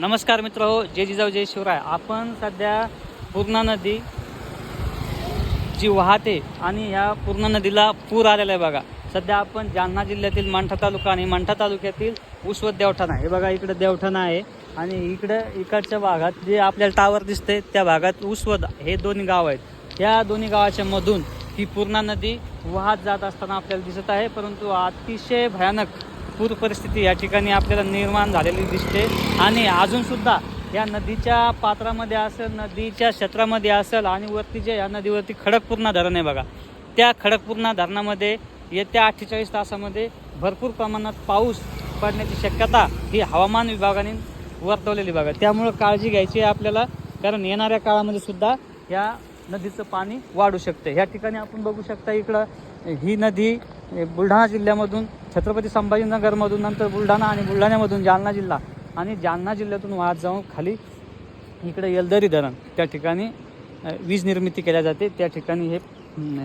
नमस्कार मित्र हो जय जिजाऊ जय शिवराय. आपण सध्या पूर्णा नदी जी वाहते आणि ह्या पूर्णा नदीला पूर आलेला आहे बघा. सध्या आपण जालना जिल्ह्यातील मांठा तालुका आणि मांठा तालुक्यातील उस्वत देवठाणा हे बघा इकडे देवठाणा आहे आणि इकडं इकडच्या भागात जे आपल्याला टावर दिसते त्या भागात उसवत हे दोन्ही गाव आहेत. या दोन्ही गावाच्या मधून ही पूर्णा नदी वाहत जात असताना आपल्याला दिसत आहे परंतु अतिशय भयानक पूर परिस्थिती या ठिकाणी आपल्याला निर्माण झालेली दिसते. आणि अजूनसुद्धा या नदीच्या पात्रामध्ये असेल नदीच्या क्षेत्रामध्ये असेल आणि वरती जे या नदीवरती खडकपूर्णा धरण आहे बघा त्या खडकपूर्णा धरणामध्ये येत्या अठ्ठेचाळीस तासामध्ये भरपूर प्रमाणात पाऊस पडण्याची शक्यता ही हवामान विभागाने वर्तवलेली बघा. त्यामुळं काळजी घ्यायची आहे आपल्याला कारण येणाऱ्या काळामध्ये सुद्धा या नदीचं पाणी वाढू शकते. ह्या ठिकाणी आपण बघू शकता इकडं ही नदी बुलढाणा जिल्ह्यामधून छत्रपती संभाजीनगरमधून नंतर बुलढाणा आणि बुलढाण्यामधून जालना जिल्हा आणि जालना जिल्ह्यातून वाहत जाऊन खाली इकडे येलदरी धरण त्या ठिकाणी वीज निर्मिती केल्या जाते. त्या ठिकाणी हे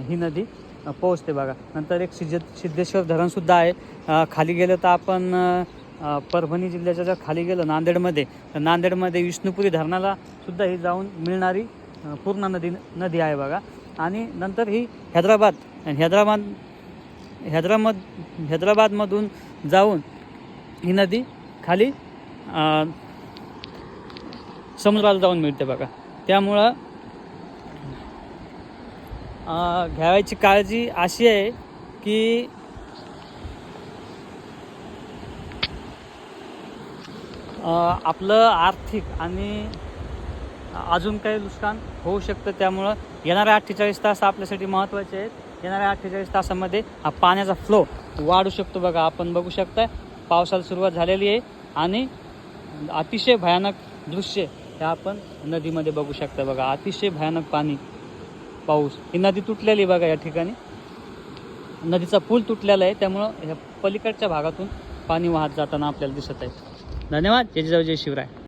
ही नदी पोहोचते बघा. नंतर एक सिद्ध सिद्धेश्वर धरणसुद्धा आहे. खाली गेलं तर आपण परभणी जिल्ह्याच्या जर खाली गेलं नांदेडमध्ये तर नांदेडमध्ये विष्णुपुरी धरणाला सुद्धा ही जाऊन मिळणारी पूर्ण नदी नदी आहे बघा. आणि नंतर ही हैदराबाद हैदराबाद हैदराबाद हैदराबादमधून जाऊन ही नदी खाली समुद्राला जाऊन मिळते बघा. त्यामुळं घ्यावायची काळजी अशी आहे की आपलं आर्थिक आणि अजून काही नुकसान होऊ शकतं त्यामुळं येणारे अठ्ठेचाळीस तास आपल्यासाठी महत्त्वाचे आहेत. येणाऱ्या अठ्ठेचाळीस तासामध्ये हा पाण्याचा फ्लो वाढू शकतो बघा. आपण बघू शकता पावसाला सुरुवात झालेली आहे आणि अतिशय भयानक दृश्य हे आपण नदीमध्ये बघू शकता बघा. अतिशय भयानक पाणी पाऊस. ही नदी तुटलेली आहे बघा या ठिकाणी. नदीचा पूल तुटलेला आहे त्यामुळं ह्या पलीकडच्या भागातून पाणी वाहत जाताना आपल्याला दिसत आहे. धन्यवाद. जय जिजाऊ जय शिवराय.